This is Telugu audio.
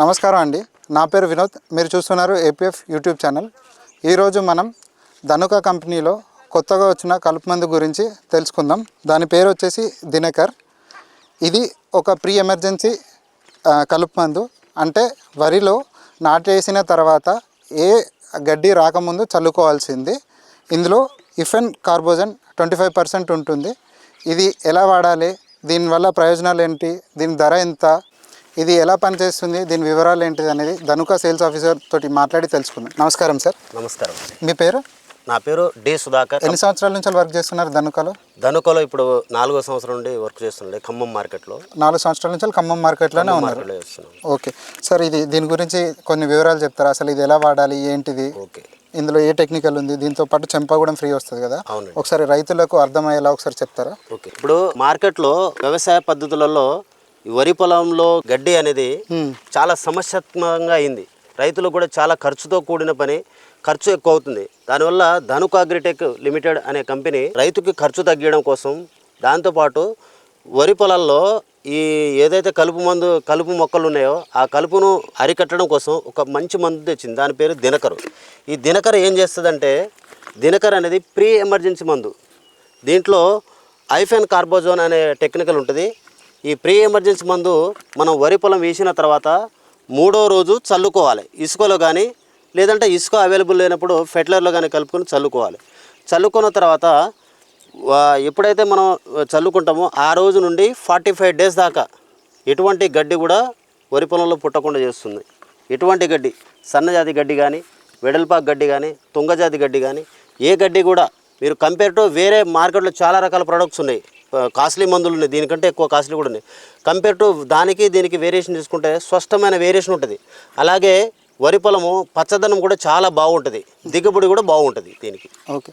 నమస్కారం అండి. నా పేరు వినోద్. మీరు చూస్తున్నారు ఏపీఎఫ్ యూట్యూబ్ ఛానల్. ఈరోజు మనం ధనుక కంపెనీలో కొత్తగా వచ్చిన కలుపు మందు గురించి తెలుసుకుందాం. దాని పేరు వచ్చేసి దినకర్. ఇది ఒక ప్రీ ఎమర్జెన్సీ కలుపు మందు. అంటే వరిలో నాటేసిన తర్వాత ఏ గడ్డి రాకముందు చల్లుకోవాల్సింది. ఇందులో ఇఫెన్ కార్బోజన్ ట్వంటీ ఫైవ్ పర్సెంట్ ఉంటుంది. ఇది ఎలా వాడాలి? దీనివల్ల ప్రయోజనాలు ఏంటి? దీని ధర ఎంత? ఇది ఎలా పనిచేస్తుంది? దీని వివరాలు ఏంటిది అనేది ధనుక సేల్స్ ఆఫీసర్ తోటి మాట్లాడి తెలుసుకుందాం. నమస్కారం సార్. నమస్కారం మీ పేరు? నా పేరు డి సుధాకర్. ఎన్ని సంవత్సరాల నుంచి వర్క్ చేస్తున్నారు ధనుకలో? ధనుకలో ఇప్పుడు నాలుగో సంవత్సరం నుండి వర్క్ చేస్తుండే ఖమ్మం మార్కెట్లో. నాలుగు సంవత్సరాల నుంచి ఖమ్మం మార్కెట్లోనే ఉన్నారు. ఓకే. సార్ ఇది దీని గురించి కొన్ని వివరాలు చెప్తారా? అసలు ఇది ఎలా వాడాలి? ఏంటిది? ఓకే. ఇందులో ఏ టెక్నికల్ ఉంది? దీంతో పాటు చెంప కూడా ఫ్రీ వస్తుంది కదా. ఒకసారి రైతులకు అర్థమయ్యేలా ఒకసారి చెప్తారా? ఓకే. ఇప్పుడు మార్కెట్లో వ్యవసాయ పద్ధతులలో వరి పొలంలో గడ్డి అనేది చాలా సమస్యాత్మకంగా అయింది. రైతులకు కూడా చాలా ఖర్చుతో కూడిన పని ఖర్చు ఎక్కువ అవుతుంది. దానివల్ల ధనుక్ అగ్రిటెక్ లిమిటెడ్ అనే కంపెనీ రైతుకి ఖర్చు తగ్గించడం కోసం దాంతోపాటు వరి పొలాల్లో ఈ ఏదైతే కలుపు మందు కలుపు మొక్కలు ఉన్నాయో ఆ కలుపును అరికట్టడం కోసం ఒక మంచి మందు తెచ్చింది. దాని పేరు దినకరు. ఈ దినకర్ ఏం చేస్తుందంటే దినకర్ అనేది ప్రీ ఎమర్జెన్సీ మందు. దీంట్లో ఐఫెన్ కార్బోజోన్ అనే టెక్నికల్ ఉంటుంది. ఈ ప్రీ ఎమర్జెన్సీ మందు మనం వరి పొలం వేసిన తర్వాత మూడో రోజు చల్లుకోవాలి. ఇసుకలో కానీ లేదంటే ఇసుక అవైలబుల్ లేనప్పుడు ఫెట్లర్లో కానీ కలుపుకొని చల్లుకోవాలి. చల్లుకున్న తర్వాత ఎప్పుడైతే మనం చల్లుకుంటామో ఆ రోజు నుండి ఫార్టీ ఫైవ్ డేస్ దాకా ఎటువంటి గడ్డి కూడా వరి పొలంలో పుట్టకుండా చేస్తుంది. ఎటువంటి గడ్డి? సన్నజాతి గడ్డి కానీ వెడల్పాకు గడ్డి కానీ తుంగజాతి గడ్డి కానీ ఏ గడ్డి కూడా మీరు కంపేర్ టు వేరే మార్కెట్లో చాలా రకాల ప్రొడక్ట్స్ ఉన్నాయి. కాస్ట్లీ మందులు ఉన్నాయి. దీనికంటే ఎక్కువ కాస్ట్లీ కూడా ఉన్నాయి. కంపేర్ టు దానికి దీనికి వేరియేషన్ తీసుకుంటే స్పష్టమైన వేరియేషన్ ఉంటుంది. అలాగే వరి పొలము పచ్చదనం కూడా చాలా బాగుంటుంది. దిగుబడి కూడా బాగుంటుంది దీనికి. ఓకే.